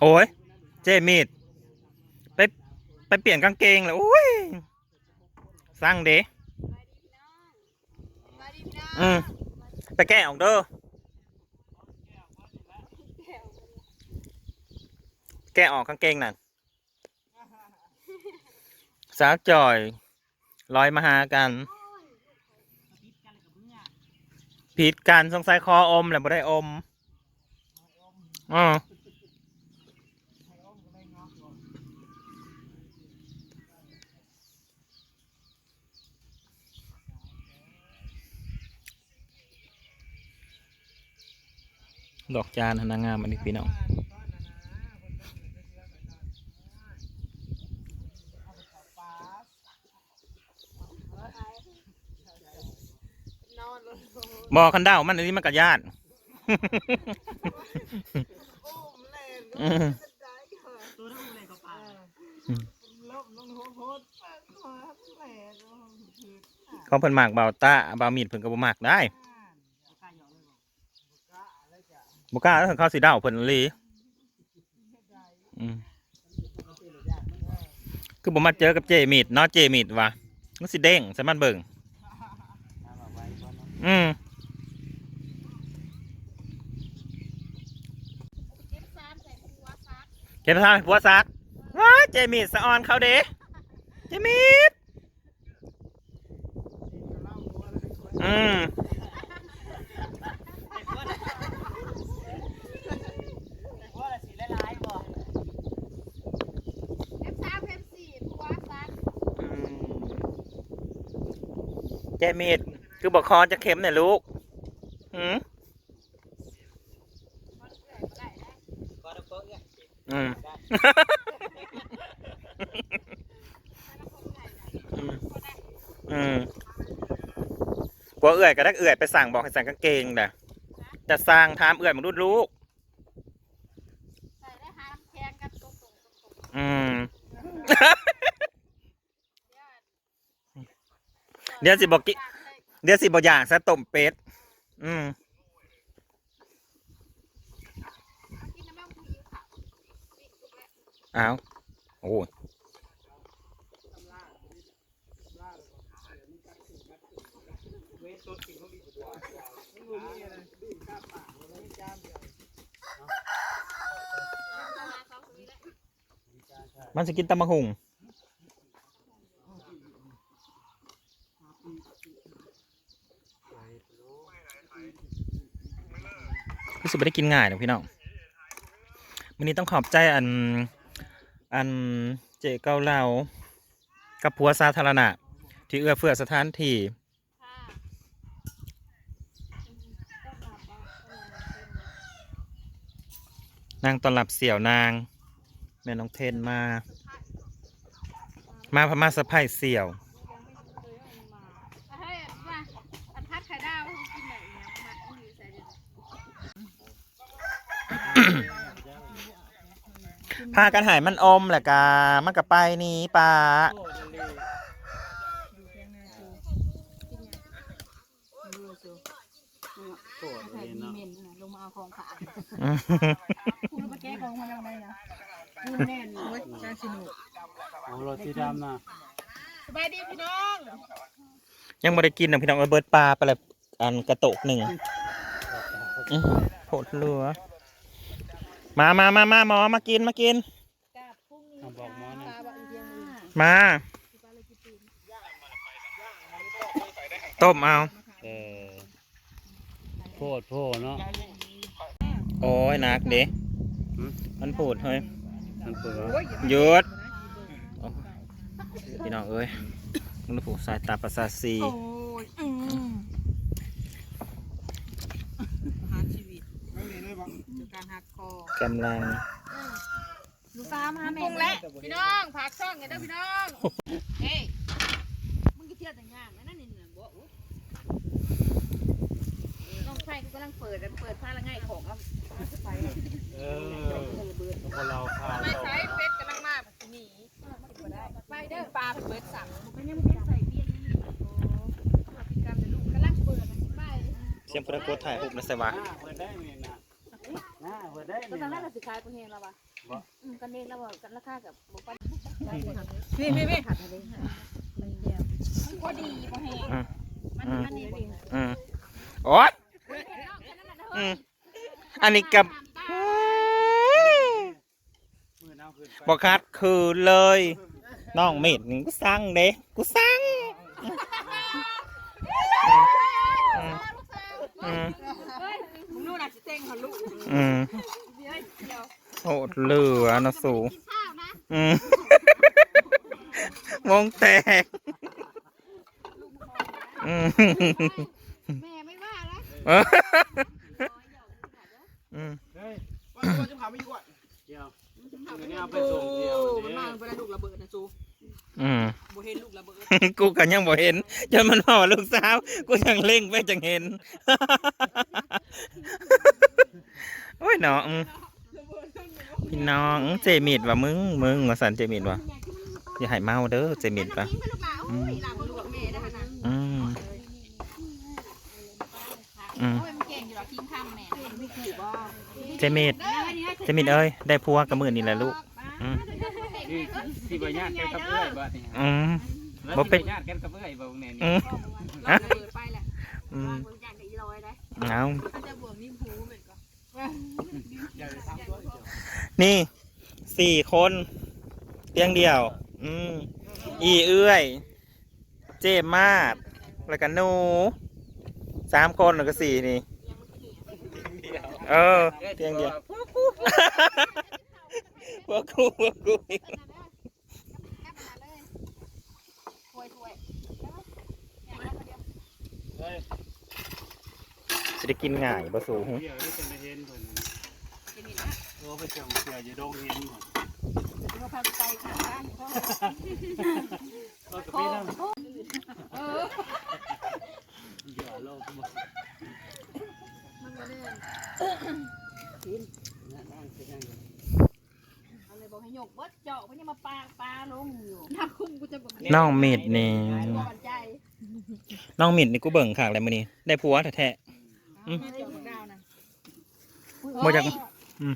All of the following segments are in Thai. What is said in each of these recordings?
โอ้ย เจมีด ไป ไปเปลี่ยนกางเกงเลยโอ้ย สร้างเดอืมไปแก้ออกเด้อ แก้ออกกางเกงนั่นสาวจ่อยลอยมาหากันผิดกันสงสัยคออมแหละบ่ได้อมอ๋อ ดอกจานนางงามอันนี้พี่น้องนอนลงบอคันดาวมันอันนี้มันกระยานเล่นอืมได้ค่ะตัวนั้นองเขาเพิ่นหมากเบาตาเบามีดเพิ่นก็บ่หมากได้ กล้าหยอกเลยบอก บ่กล้าแล้วเขาสิดาวเพิ่นเลยคือบ่มาเจอกับเจมีดเนาะเจมีดวะมันสิเด้งใส่มันเบิ่งอืมเก็บซางให้ผัวซักว้าเจมีดสะออนเขาเด้เจมีดอืม ว่าอะไรสีร้ายๆบอก เก็บซ้ำเก็บสี่หัวซัก อืม เจมีดคือบอกคอจะเข็มเนี่ยลูกอืมก็ต้องโต๊ะเนี่ยอืมอืมกลัวเอื่อยก็ได้เอื่อยไปสั่งบอกให้สั่งกางเกงนะจะสร้างทามเอื่อยมาดูลูก ใส่ได้ห้ามแข่งกันตรงๆ อืม ๆ เดี๋ยวสิบอกกิเดี๋ยวสิบอกอย่างซะต้มเป็ด อืมอ้าวโอ้ยสองคนนี้แหมันจะกินตำมะหุง สึกไม่ได้กินง่ายนะพี่น้องวันนี้ต้องขอบใจอันอันเจเกาเหลากับผัวสาธารณะ ที่เอื้อเฟื้อสถานที่นางตอนหลับเสี่ยวนาง แม่น้องเทนมา มาพม่าสะพายเสี่ยว เฮ้ยมาอันพัดไข่ดาวกินไหนเนี่ยมาอันนี้ใส่ดิ พากันหายมันอมแหละกามันกับไปนี้ปลาโอ้ยดีโอ้ยใส่ดีดีเนาะ เมนนะลงมาเอาของขาอืมคุณมาแก้ของมาทำไมนะคุณแน่นโอ้ยจ้าสนุกเอารถสีดำนะสบายดีพี่น้องยังไม่ได้กินนะพี่น้องเอาเบิร์ดปลาไปเลยอันกระโตกหนึ่งอื้อโผดเหลือ มามามามาหมอมากินมากินกาบพรุ่งนี้เอาบอกหมอนะปลาบะอีเทียงมือมา ต้มเอา เออโพดโพดเนาะ โอ้ยนักเด้หืม มันพูดเฮ้ยมันเปิดหยุดโอ้พี่น้องเอ้ยมันผูกสายตาประสาทสีโอ้ยอืมประหารชีวิต จากการหักคอกำลังลูกฟ้ามาแม่ปรุงแล้วพี่น้องผักช่องไงเด้อพี่น้องเฮ้ยมึงก็เที่ยวแต่งงานนั่นนี่เนี่ยบอกน้องไฟกูกำลังเปิดเปิดผ้าละง่ายของแล้วไปเออพวกเราข้าวไม่ต้มใช้เฟสกำลังมาหนีไปเด้อปลาเปิดสั่งเป็นยังไม่ใส่เบี้ยนี่พิกรรมเดี๋ยวลูกกำลังเปิดไปเสียงพระโกฏถ่ายรูปนะใส่วะอ่าเปิด ได้ไหมนะนะเปิดได้ก็นี่ตอนแรกนะเราสิขายกูเฮงแล้ววะอืมกันเองแล้วว่ากันราคากับบ่ปันพี่พี่พี่ขาดอะไรพอดีบ่เฮงอืมมันมันนี่ดีอืมโอ๊ยอืมอันนี้กับมือน้ำขึ้นไปบอกคัดคือเลย น้องเม็ดนี่กูสั่งเด้กูสั่งอืมอืม มึงนู่นน่ะสิเต้งเขาลูก อืมโอ้ เหลือนะสูอืมวงแตกอืมแม่ไม่ว่าแล้วอืมเฮ้ยว่าตัวจะพาไม่อยู่อะเดี๋ยวมือนี้เอาไปส่งเดียวมันเด้มาอไปได้ลูกระเบิดนะจูอืมบ่เห็นลูกระเบิดกูกันยังบ่เห็นจนมันบอกว่าลูกสาว กูยังเล่งไปจังเห็นโอ้ยน้องอืม พี่น้องเจมิดว่ะมึงมึงว่าสันเจมิดว่ะอย่าให้เมาเด้อเจมิดว่ะอืมหลานบ่ลูกแม่ได้ขนาดอืมอืมโอ้ยมันเก่งอยู่หรอทิ้งข้างแม่ไม่ขู่บ่เจมิดเจมิดเอ้ยได้ผัวกับมือนี่แหละลูกอืมนี่สิบ่ญาติกันกับเอื้อยบ่นี่อืมแล้วบ่สิเป็นบ่ญาติกันกับเอื้อยบ่แน่นี่อืมระเบิดไปแหละอืมบริจาคได้ร้อยได้เอา ถ้าจะบวกนี่หูเหมือนกัน อย่าไปทำตัวอีก นี่สี่คนเตียงเดียว อืมอีเอื้อย เจมาดแล้วก็หนูสามคนแล้วก็สี่นี่ เออ เตียงเดียวพวกกูพวกกูถ้วยถ้วยเฮ้ยจะได้กินง่ายบ่สูงเดี๋ยว ได้จะมาเห็นเพิ่โอ้ไปส่งเสียอยู่โรงเรียนก่อนเราพาไปขาข้างเขาเออกับพี่นั่งเดี๋ยวโลกมาอะไรบอกให้หยกเบิดเจาะมันยังมาปลาปลาลงอยู่ถ้าคุ้มกูจะบอกน้องมิดนี่ก่อนใจน้องมิดนี่กูเบิ่งขากอะไรมื้อนี้ได้ผัวแท้แม่เจ้าของดาวนะๆบ่อยากอืม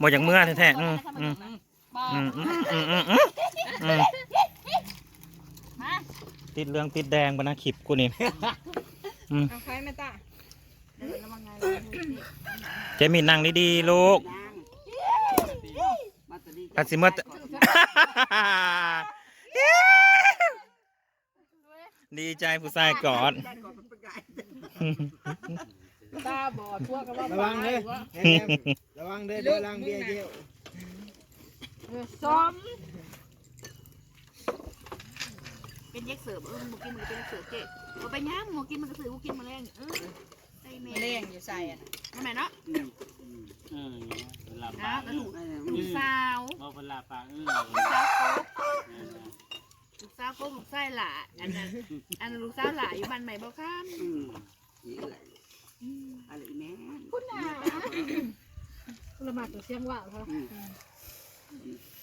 บ่อยากเมื่อแท้ๆอืมอืมบอกอืมอืมอืมอืมอืมอืมติดเรื่องติดแดงบนหน้าคลิปกูนี่เอาใครแม่ตาแล้วว่าไงเจมินนั่งดีๆลูกปัดสิเมื่อดีใจผู้ชายกอด ตาบอดพวกกันว่าระวังเด้อแหมระวังเด้อเดี๋ยวล้างเบียร์เยี่ยวซ้อมเป็นเย็กเสิร์ฟเออมึงกินมึงเป็นเสิร์ฟเจ๊เอาไปย่างมึงกินมันก็สือกูกินมาแรงเออไอ้เมแม่ย์เลี้ยงอยู่ใส่อะทำไมเนาะเออหลับอ้าวแล้วลูกลูกสาวบ่เพิ่นลาปากเอื้อลูกสาวโคลูกสาวโคลูกไส้หล่าอันนั้นอันนั้นลูกสาวหล่าอยู่บ้านใหม่บ่ข้าม คุณอาละหมาดตัวเสียงว่าเขา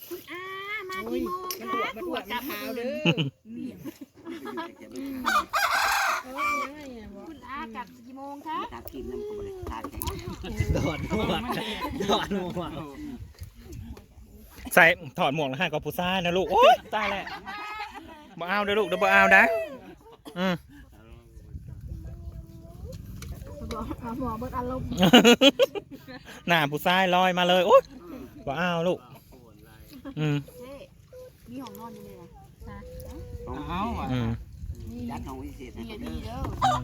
คุณอามากี่โมงมันคะปวดมันปวดจับเท้ามือเด้อโอ้ยยังไงอะบอกคุณอากลับกี่โมงคะโดดหัวโดดหัวใส่ถอดหมวกแล้วให้กับผู้ชายนะลูก โอ๊ยตายแล้วบ่เอาเด้อลูกเดี๋ยวบ่เอานะอืม บอกเอา หมอเบิดอารมณ์หน้าผู้ชายลอยมาเลยโอ๊ยบ่เอาลูกอืมเจ๊มีห้องนอนอยู่เลยนะเอาอะอืมนี่ดีเด้อ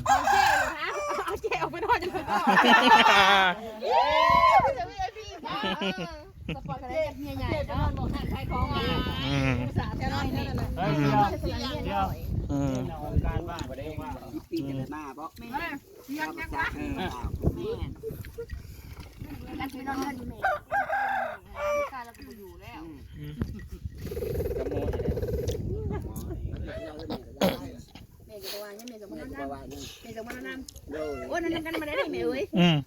เอาเจ๊เลยนะเอาเจ๊ออกไปนอนจะเลยก็สปอร์ตกันได้เมียใหญ่เนาะบอกให้ใครของมาอืมสาแค่นอนนั่นแหละเฮ้ยเดี๋ยวเดี๋ยวอืมเอาการบ้านบ่ได้ว่าแม่ยังยังวะแม่กันที่นอนกันอยู่แม่ข้าแล้วก็อยู่แล้วแม่ จะวางยังแม่จะมานั่งแม่จะมานั่งโอ้ยนั่งกันมาได้ไหมเอ้ย อืม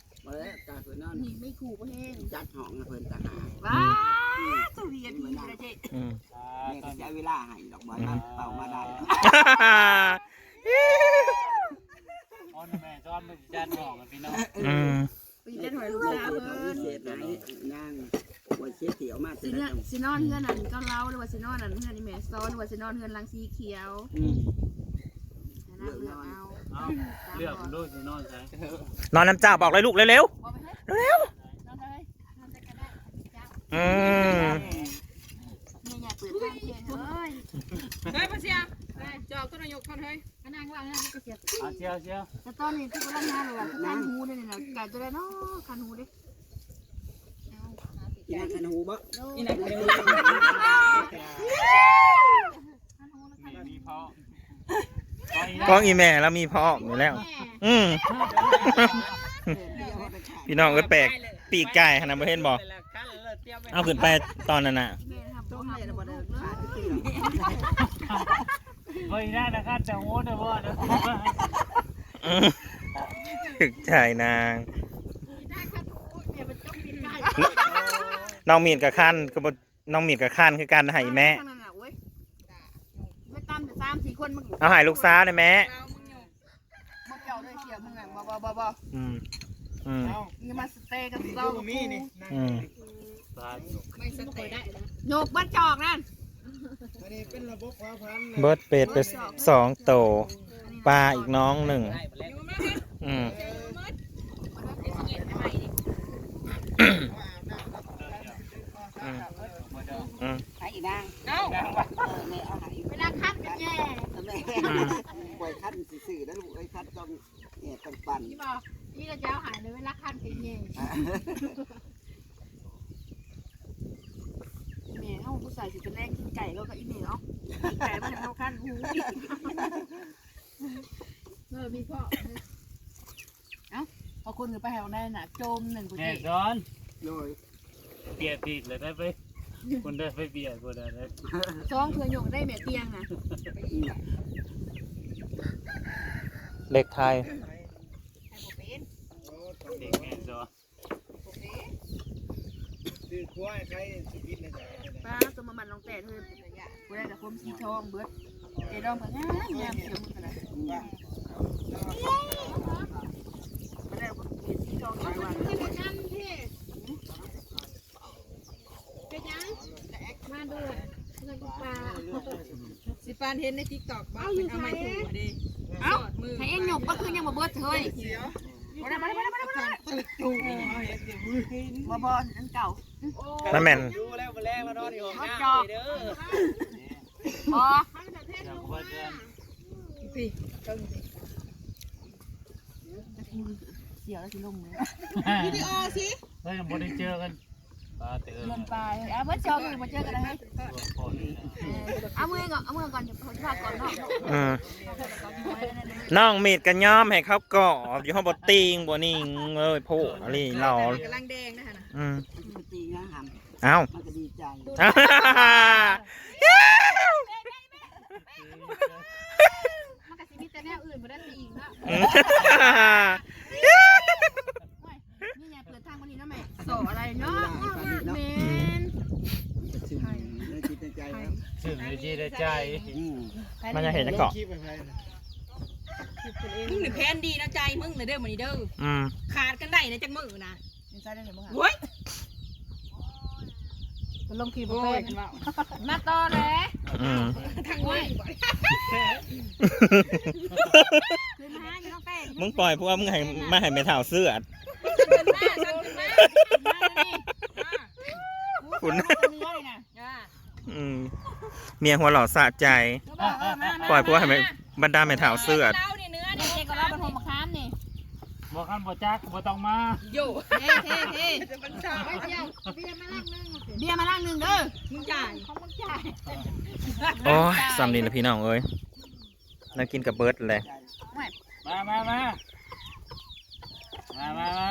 นี่ไม่ขู่ก็แห้ง จัดห้องนะเพิ่นต่างหาก ว้าสุริยพีนะเจ๊ อืม แม่ก็ใช้เวลาให้ดอกบอลมาเป่ามาได้ อ๋อแม่ซ้อนมันจัดห้องพี่น้องอืมปีเจ็ดหัวให้ลูกเสียสาวเสียเพิ่นเสียไหนนางว่าเสียเสียวมาสิเสียเนื้อสินอนเฮือนนั่นก็เล่าหรือว่าสินอนนั่นเฮือนอีแม่ซ้อนหรือว่าสินอนเฮือนลังสีเขียวอืมนะเลือกเอาเอาเลือกดูสินอนใช่นอนน้ำเจ้าบอกเลยลูกเร็วบ่ไปเฮ้ยๆเร็วนอนเลยนอนจะกระได้เจ้าๆอืมแม่อย่าเปิดทางเทียนเฮ้ยเฮ้ยมาเสีย จอกต้นนายกก่อนเฮ้ยก็นั่งว่างนั่งก็เสียเอาเชียวเชียวแต่ตอนนี้ที่กำลังงานเลยว่าคันหูเนี่ยนะไก่ตัวใดเนาะคันหูดิอีนางขนูบ่อีนั่นเดี๋ยวมีเพาะกล้องอีแม่แล้วมีพ่ออยู่แล้ว อืมพี่น้องเอ้ยแปลกปีกไก่ขนาดประเทศบอกเอาขึ้นไปตอนนั้นน่ะแม่ทำต้ม เลยบ่ได้เลยเฮ้ยน่านะครับแต่โง่เด้อพ่อเด้ออืมถึกใจนาง น้องมีดกับขั้นก็บ่น้องมีดกับขั้นคือการให้แม่ ไม่ตั้มแต่สามสี่คนมึงเอาให้ลูกสาวได้แม่บ่เจ้าด้วยเสียมึงอะบ่บ่บ่บ่อืมอืมอย่ามาสเตย์กับเราดูมีนี่อืมสาธุไม่สเตย์ได้นะโยกบ้านจอกนั่นอันนี้ เป็นระบบความพันเบิร์ดเป็ดไปสองโตวปลาอีกน้องหนึ่งอืมอืมอืมไอ้นางเอ้าเออแม่เอาให้เวลาคัดกันแย่แม่ปล่อยคันสื่อๆนะลูกไอ้คันต้องเนี่ยต้องปั่นที่บอกนี่ก็จะเอาหายเลยเวลาคัดกันแย่แม่เฮาผู้ใส่สิเป็นแรงกินไก่ก็กับอีแม่เนาะกินไก่มันเฮาคันหูเออมีพ่อเอ้าพอคุณไปแถวได้น่ะโจมหนึ่งกูแม่จิสอนโดยเปียกติดเลยได้ไปคนได้ไปเปียกคนได้ได้ซ้องเธอโยกได้แม่เตียงน่ะอืมเล็กไทยเด็กแม่สอน คือควายใครสิกินในใจป้าตัวมันมันลองแต่เธอกูได้แต่คมสีทองเบิดเอดอมก็งามงามเสียมึงขนาดมันได้สีทองหลายวันมาดูเงินปลาสิปานเห็นในทิกตอกบ้างเป็นเอาไม้ถูกดิเอ้าให้เอ็งหยกก็คือยังมาเบิดเฮ้ยมาได้มาได้มาได้มาได้ มาบอลอันเก่านั่นแม่นดูแล้วมาแรงแล้วนอนอยู่ห้องรถน้จอกำเด้อบออยากว่าเดือนพี่เสียวแล้วสิลงเลยวิดีโอสิเฮ้ยยังบ่ได้เจอกัน ปลาเตือนเงินปลายเอาเบิดจอกเลยมาเจอกันเลยตัวพ่อนี่นะเอามือก่อนเอามือก่อนจะพาก่อนเนาะอืมน้องมีดกันย้อมให้เขากรอบอยู่ห้องบติงบนิ่งเลยโพดอะไรหล่อกำลังแดงนะฮะนะอืมมันตีนะหเอ้าำมันก็ดีใจมันก็สิมีแต่แนวอื่นบ่ได้ตีอีกเนาะ อืม นี่ไงเปิดทางวันนี้นะแม่สออะไรเนาะเมนชื่นในจิตในใจแล้วซึ่งในที่ในใจอืมมันจะเห็นจะเกาะคลิปไปไปนะมึงหรือแพนดีนะใจมึงเลยเด้อมันนี่เด้ออืมขาดกันได้นะจังมือนะมีใจได้เลยมั้งโว้ยลงขีบโอ้เป็ยนมาต่อเลยอืมทางนี้ขึ้นมาอยู่น้องแป้งมึงปล่อยพวกมึงให้มาให้แม่เท่าเสื้อ ขึ้นมาขึ้นมามาแล้วนี่คุณคนนี้เลยนะอ่าอืมเมียหัวหล่อสะใจก็บอกเออมาปล่อยพวกให้แม่บรรดาแม่เท่าเสื้อเล่านี่เนื้อเด็นี่กก็รับเป็นโฮมค้ามนี่บ่คันบ่จักบ่ต้องมาโย่เฮ้เฮ้เฮ้เบียร์มาล่างหนึ่งเด้อมึงจ่ายโอ้ยสำนีละพี่น้องเอ้ยน่ากินกับเบิร์ดเลยมามามามามามา